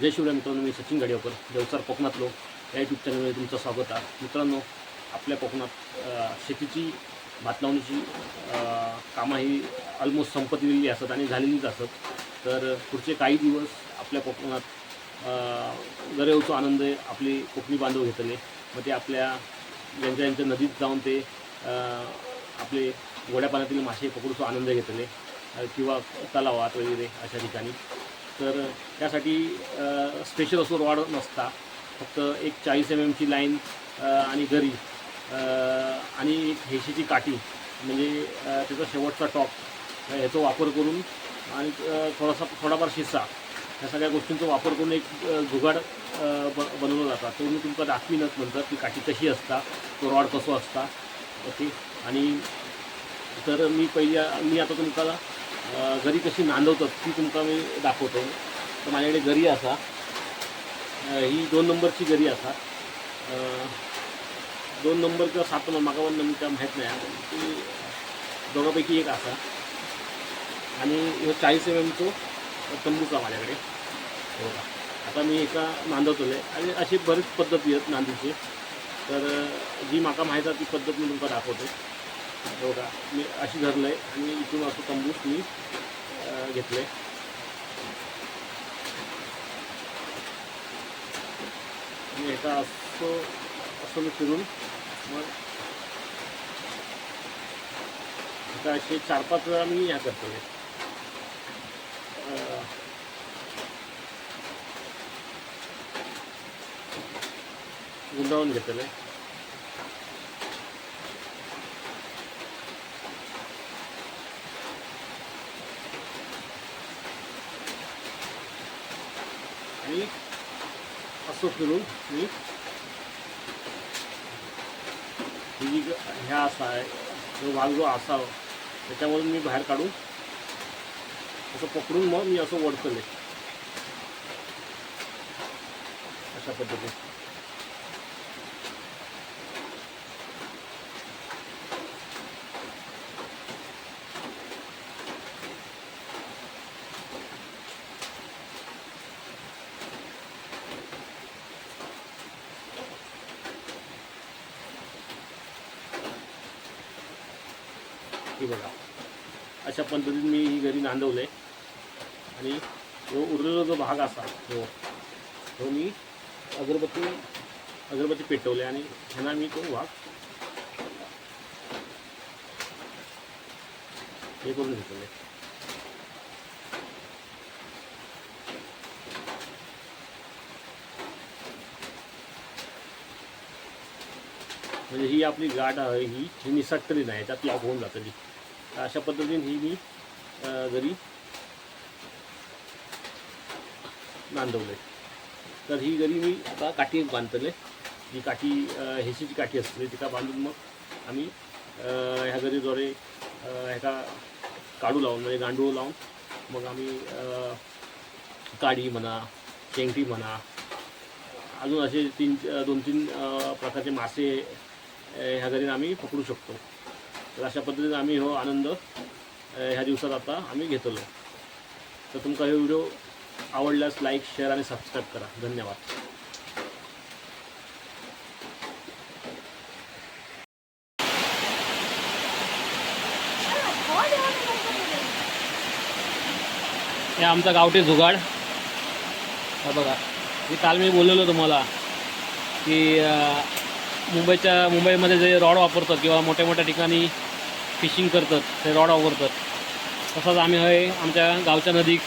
जय शिवराय मित्रांनो मी सचिन गाडीवकर देवसार कोकणात लोक. या यूट्यूब चॅनलमध्ये तुमचं स्वागत आहे. मित्रांनो आपल्या कोकणात शेतीची भात लावणीची कामं ही ऑलमोस्ट संपत गेलेली असत आणि झालेलीच असत. तर पुढचे काही दिवस आपल्या कोकणात अ, आनंद आपले कोकणी बांधव घेतले. मग ते आपल्या ज्यांच्या ज्यांच्या नदीत जाऊन ते आपले गोड्या पाण्यातील मासे पकडूचा आनंद घेतले. किंवा तलावात वगैरे अशा ठिकाणी. तर त्यासाठी स्पेशल असो रॉड नसता. फक्त एक चाळीस एम एमची लाईन आणि गरी आणि एक हेशीची काठी म्हणजे त्याचा शेवटचा टॉप ह्याचा वापर करून आणि थोडासा थोडाफार शिस्सा ह्या सगळ्या गोष्टींचा वापर करून एक जुगाड ब बनवला जातात. तो मी तुमका दाखवीनच म्हणतात ती काठी कशी असता तो रॉड कसो असता. ओके? आणि तर मी पहिल्या मी आता तुमचा घरी कशी नांदवतात ती तुमका मी दाखवतो. तर माझ्याकडे गरी असा. ही दोन नंबरची गरी असा. दोन नंबर किंवा सात नंबर म्हाका पण नंबर माहीत नाही. ती दोघांपैकी एक असा. आणि ह्यो चाळीस एम एमचो तंबूचा माझ्याकडे. हो आता मी एका नांदवतले आणि अशी बरीच पद्धती आहेत नांदीची. तर जी म्हाका माहीत आहे ती पद्धत मी तुमका दाखवतो हो का मी अशी धरलं आहे आणि इथून असं तंबूस मी घेतलं आहे आणि एका असं असं मी फिरून मग आता असे चार पाच वेळा मी ह्या करतो आहे गुंडाळून घेतलं आहे आणि असं फिरून मी ही जी ह्या असा आहे जो भाग जो असावा त्याच्यामधून मी बाहेर काढून असं पकडून मग मी असं वडतले अशा पद्धतीने हे बघा अशा पद्धतीने मी ही घरी नांदवलं आहे आणि जो उरलेला जो भाग असा हो. तो मी अगरबत्ती अगरबत्ती पेटवले आणि ह्यांना मी तो भाग हे करून घेतले म्हणजे ही आपली गाठ आहे ही ही निसटली नाही त्यात लॉक होऊन जातं ती. तर अशा पद्धतीने ही मी घरी नांदवले तर ही घरी मी आता काठी बांधतले ही काठी हेशीची काठी असते. तिका बांधून मग आम्ही ह्या घरीद्वारे ह्याका काढू लावून म्हणजे गांडूळ लावून मग आम्ही काडी म्हणा शेंगटी म्हणा अजून असे तीन दोन तीन प्रकारचे मासे ह्या घरी आम्ही पकडू शकतो. तर अशा पद्धतीने आम्ही हो आनंद ह्या दिवसात आता आम्ही घेतलो. तर तुमचा हे व्हिडिओ आवडल्यास लाईक शेअर आणि सबस्क्राईब करा. धन्यवाद. हे आमचा गावठी जुगाड. हा बघा मी काल मी बोललेलो तुम्हाला की मुंबईच्या मुंबईमध्ये जे रॉड वापरतात किंवा मोठ्या मोठ्या ठिकाणी फिशिंग करतात ते रॉड वापरतात. तसंच आम्ही हे आमच्या गावच्या नदीक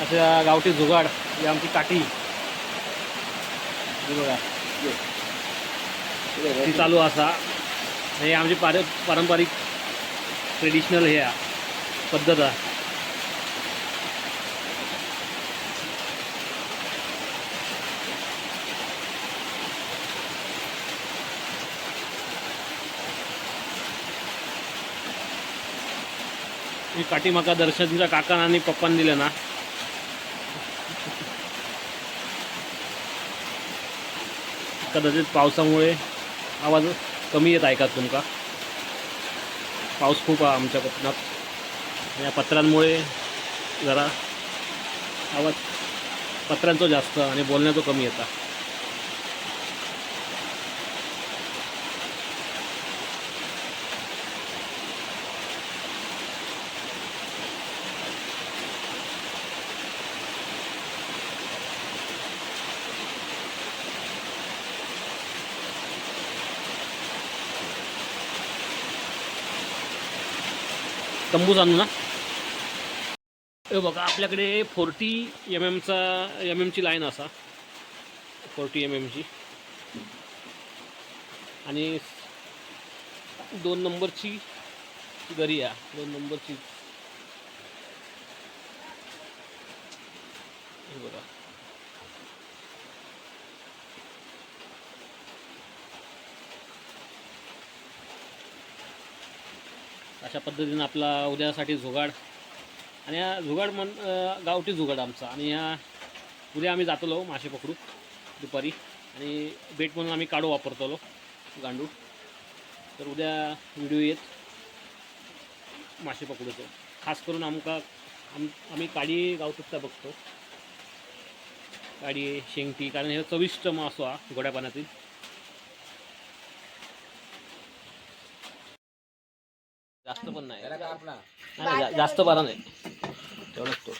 अशा गावठी जुगाड ही आमची काठी. बघा. ती चालू असा. हे आमची पार पारंपरिक ट्रेडिशनल हे पद्धत आहे. ही काठी म्हाका दर्शनच्या काकान आणि पप्पान दिले ना. कदाचित पावसामुळे आवाज कमी येत ऐकात तुमका पाऊस खूप आहे आमच्या कोकणात या पत्रांमुळे जरा आवाज पत्रांचा जास्त आणि बोलण्याचा कमी येता. तंबूच आणू ना हे बघा आपल्याकडे फोर्टी एम एमचा एम एमची लाईन असा. फोर्टी एम एमची आणि दोन नंबरची गरी या. दोन नंबरची. बघा. अशा पद्धतीनं आपला उद्यासाठी जुगाड आणि हा जुगाड म्हण गावठी जुगाड आमचा. आणि या उद्या आम्ही जातलो मासे पकडू दुपारी. आणि बेट म्हणून आम्ही काढू वापरतलो गांडूळ. तर उद्या व्हिडिओ येत मासे पकडूचो. खास करून आमका आम आम्ही काडी गावतच बघतो. काडी शेंगटी कारण हे चविष्ट मासो हा गोड्या पाण्यातील जास्त पण नाही. जा- जास्त बरा नाही. तेवढाच तो.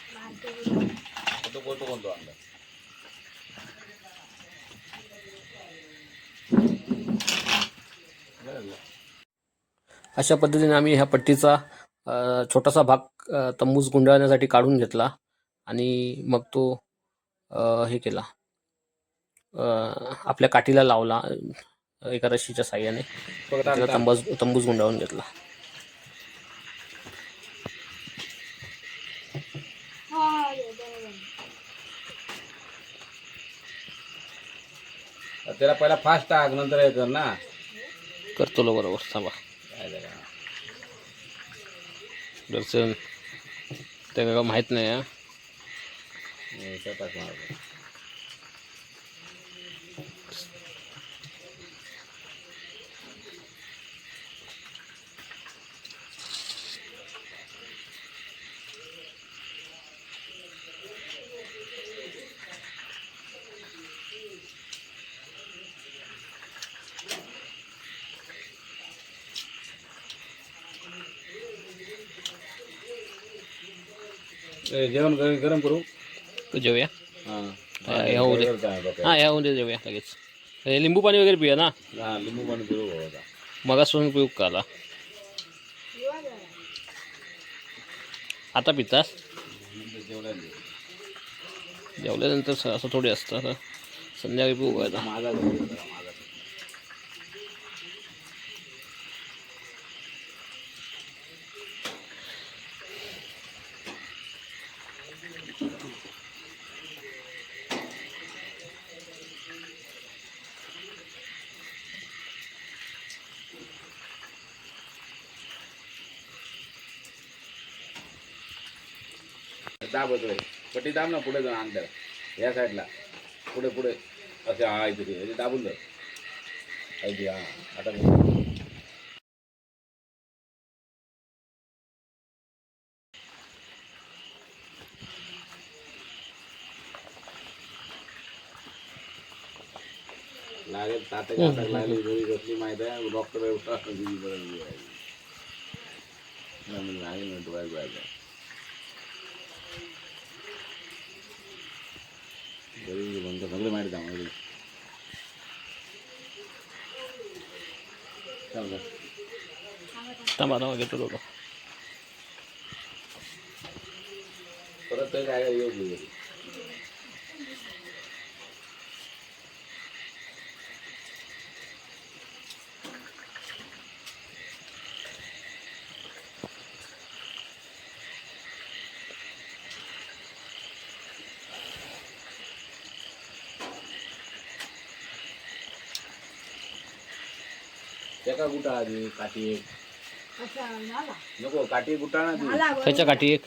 तो कोणतो कोणतो आपला. अशा पद्धतीने आम्ही ह्या पट्टीचा अ, छोटासा भाग अ, तंबूस गुंडाळण्यासाठी काढून घेतला आणि मग तो अ, हे केला. अ, आपल्या काठीला लावला अ, एका रशीच्या साह्याने. त्याला तंबूस तंबूस गुंडाळून घेतला. त्याला पहिला फास्ट टाक नंतर हे कर ना करतो लो बरोबर थांबा काय झालं? दर्शन ते काय माहीत नाही हा हे स्वयंपाक मारतो. जेवण गर- गरम करू? जेवूया. हा. होऊ दे. गरम. हां या उद्या जेवूया लगेच. लिंबू पाणी वगैरे पिऊया ना? हा लिंबू पाणी पिऊ भाऊ आता मगासपासून पिऊ का आला आता पितास दे. जेवल्यानंतर असं थोडी असतं. असं संध्याकाळी पिऊ माझा घरी होता, माझा घरी. दाब होतोय पट्टी दाब ना पुढे जाऊन अंतर या साईडला पुढे पुढे. असे हा इथे हे दाबून दे ऐकी हा आता. लागेल तात्या लागली घरी कसली माहीत आहे. डॉक्टर नाही म्हणतो बाय बाय घरी म्हणतो सगळे माहिती आहे आम्हाला. चल जा. थांबा थांबा घेतो लोक परत तरी काय येऊ दे घरी. एका गुटा आधी काठी एक. नको काठी गुटा ना ती ह्याच्या काठी एक.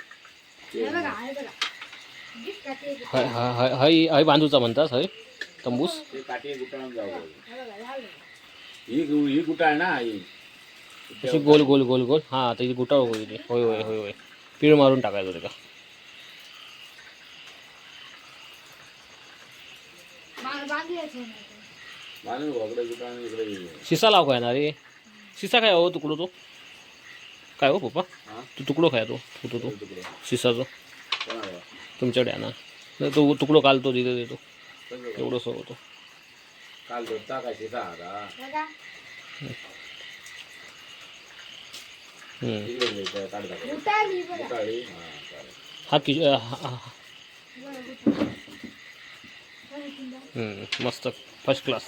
हय हय हय हय बांधूचा म्हणतास हय. तंबूस. ते काठी गुटाळून जाऊ ही ही गुटाळ ना ही. अशी गोल गोल गोल गोल. हां त्याची गुटाळ होईल होय होय होय होय. पीळ मारून टाकायचं ते का? माणूस शिसा लाव काय ना रे? शिसा काय हो तुकडो तो? काय हो पप्पा? हा? तू तुकडो काय तो तू तो. तिकडे. शिसाचं? तुमच्याकडे आहे ना? नाही तो तुकडो काल तो तिथे देतो. कसं काय? एवढंसं होतो काल धोता का आता. उतारली? हा. हा कि मस्त. फर्स्ट क्लास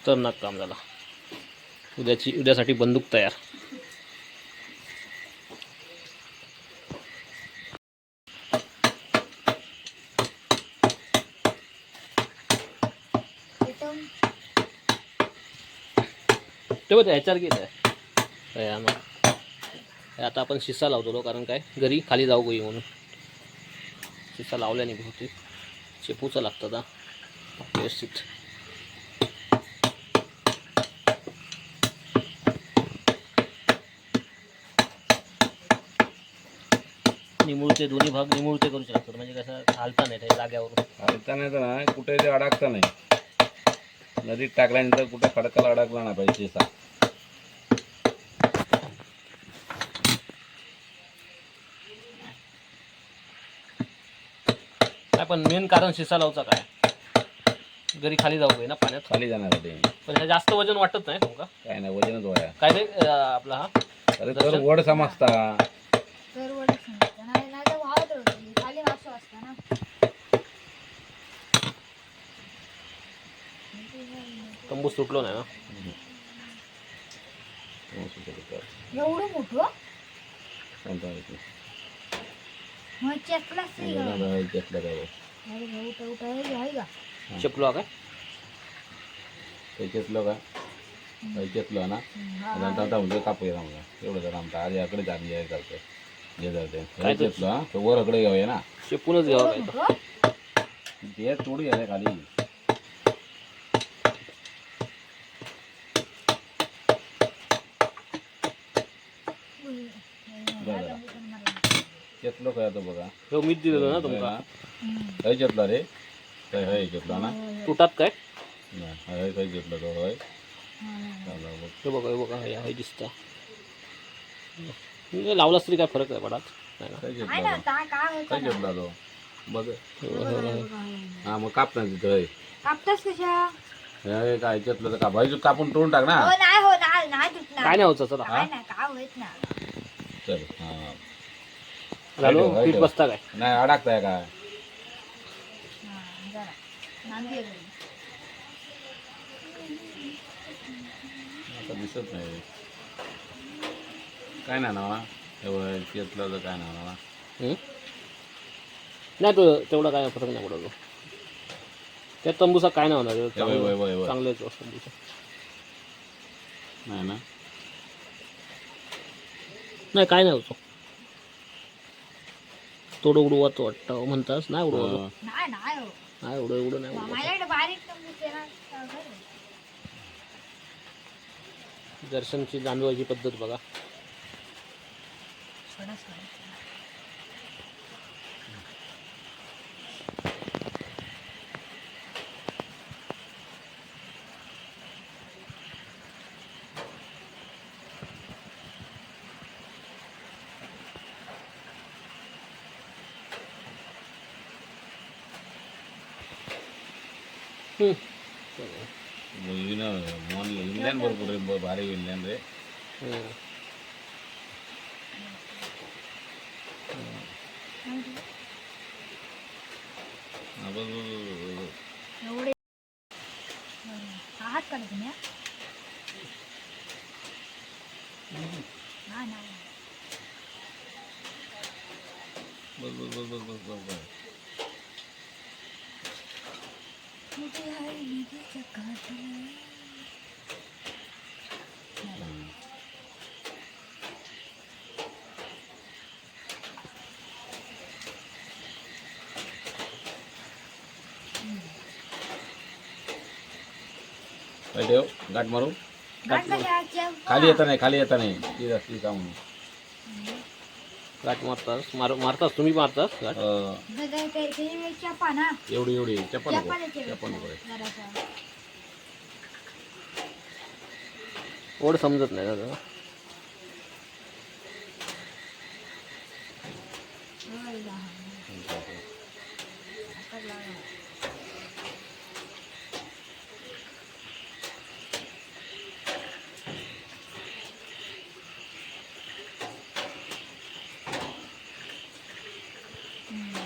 खतरनाक काम झाला. उद्याची उद्यासाठी बंदूक तयार. ते बघ ह्याच्यावर घेत आहे. आता आपण शिसा लावतो कारण काय? घरी खाली जाऊ गई म्हणून. शिसा लावल्याने बहुतेक. चेपूचं लागतं ना व्यवस्थित. निमुळते दोन्ही भाग निमुळते करू शकतात म्हणजे कसं हालता नाही त्या जाग्यावरून हलता नाही तर ना कुठे ते अडकता नाही. नदीत टाकल्यानंतर कुठे खडकाला अडकला नाही पाहिजे काय पण मेन कारण शिसा लावचा काय? घरी खाली जाऊ ना पाण्यात. खाली जाणार ते. पण ह्या जास्त वजन वाटत नाही तुमका? काय नाही वजनच वया. काय अं, आपला हा अरे तर वड समजता तर वडील सांगतात नाही नाही तर वाहत होती खाली मासं असतं ना तंबू सुटलो नाही ना। एवढं मोठं? मग चेपलाच नाही का? अरे भाऊ उठा उठा हे घ्या, हे घ्या. चपलो काय? त्याच्यातलं का त्याच्यातलं ना? हा, नंतर आता म्हणजे कापू येणार मला एवढं जर आमचा आज याकडे आम्ही हे करतोय हे जाते काय ते? त्याच्यातलं हा, तो वरकडे घेऊया ना. चेपूनच घ्यावं एवढं काय तर. मोठं? ते तोड घ्यायला खाली. बरं. त्यातलं काय आता बघा. ह्यो मीच दिलेलो ना तुमका. हय घेतला रे. काय हय घेतला ना? तुटात काय? नाही, हय काय घेतला तो हय. हा. चला बघ. हे बघा हे बघा हे आहे दिसता. लावलास तरी काय फरक आहे पडात? नाही ना काय घेतला तो? काय काय काय? घेतला तो. बघ. हे हे. हा. मग काप ना तिथं हय. कापतास कशा? हे काय घेतलं तर काप. हय कापून तोडून टाक ना. हो नाही हो नाही नाही तुटणार काय नाही होतं चला. काय नाही काय होत ना चल हा झालो ठेव, पीठ ठेव. बसता काय नाही अडकताय काय हा, जरा नांदी आहे घरी. आता दिसत नाही काय नाही ना एवढं घेतलं तर काय नाही ना हम्म? नाही तो तेवढा काय फरक नाही पडतो त्या तंबूचा काय नाही होणार वय, वय, वय, वय. चांगलं तंबूचा नाही ना नाही काय नाही होतो थोडं उडवत वाटतं म्हणतास नाही उडवत हो. नाही नाही हो नाही एवढं एवढं नाही उडवत माझ्याकडे बारीक तंबूच आहे ना तर बरं. दर्शनची जाणवायची पद्धत बघा सोडा. हम्म. इंग्लंड भरपूर रे भारी इंग्लंड रे हम्म. हा, बघ, बघ, बघ, बघ, बघ. एवढे आहात का ना तुम्ही हा नाही बघ, बघ, बघ, बघ, बघ, बघ, बघ. मोठी आहे नदीच्या काठाला. हम्म. काय ठेव गाठ मारू गाठ कशा? चेप खाली येता नाही खाली येता नाही ती असली का म्हणून गाठ मारतास. मार मारतास? तुम्ही मारतास गाठ? अं, दादा ते ते चपा ना एवढी एवढी चप्पल नको चप्पल ओढ समजत नाही दादा होय लहान. आता लावा. चला.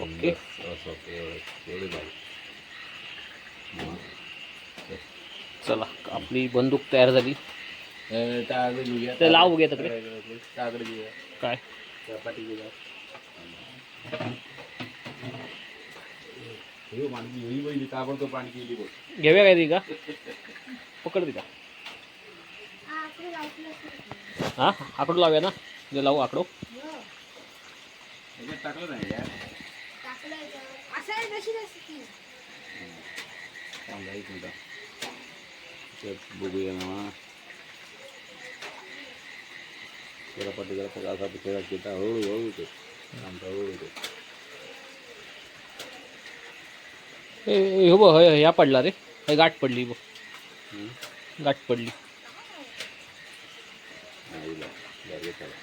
ओके. चला आपली बंदूक तयार झाली लाव बघूया तिकडे. काय घेऊया काय ती का पकड ती का. हा आकडो लावूया ना लावू आकडो याच्यात टाकलं नाही यार. टाकलं याच्यावर. असं आहे तशी रेसिपी थांबा एक मिनिट. त्यात बघूया ना. जरा पट्टी जरा पका असा पिक्चर घेता हळू हळू होते आमचा हळू होते. ए ए, हो बघ हे- ह्या पडला रे. हे गाठ पडली बघ. गाठ पडली. आईला बरं चला.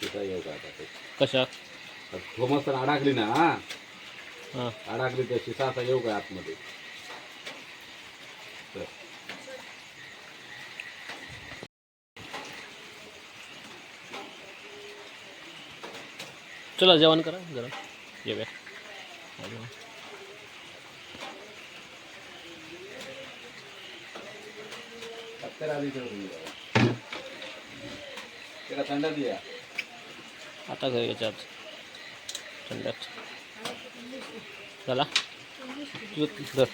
तिथं येऊ का आता ते? कशा? थोमस तर अडकली ना हा? अडकली तर शिसा असा येऊ का आतमध्ये? तर चला जेवण करा जरा. दिया. आता घर याच्यात थंडात चला. धर.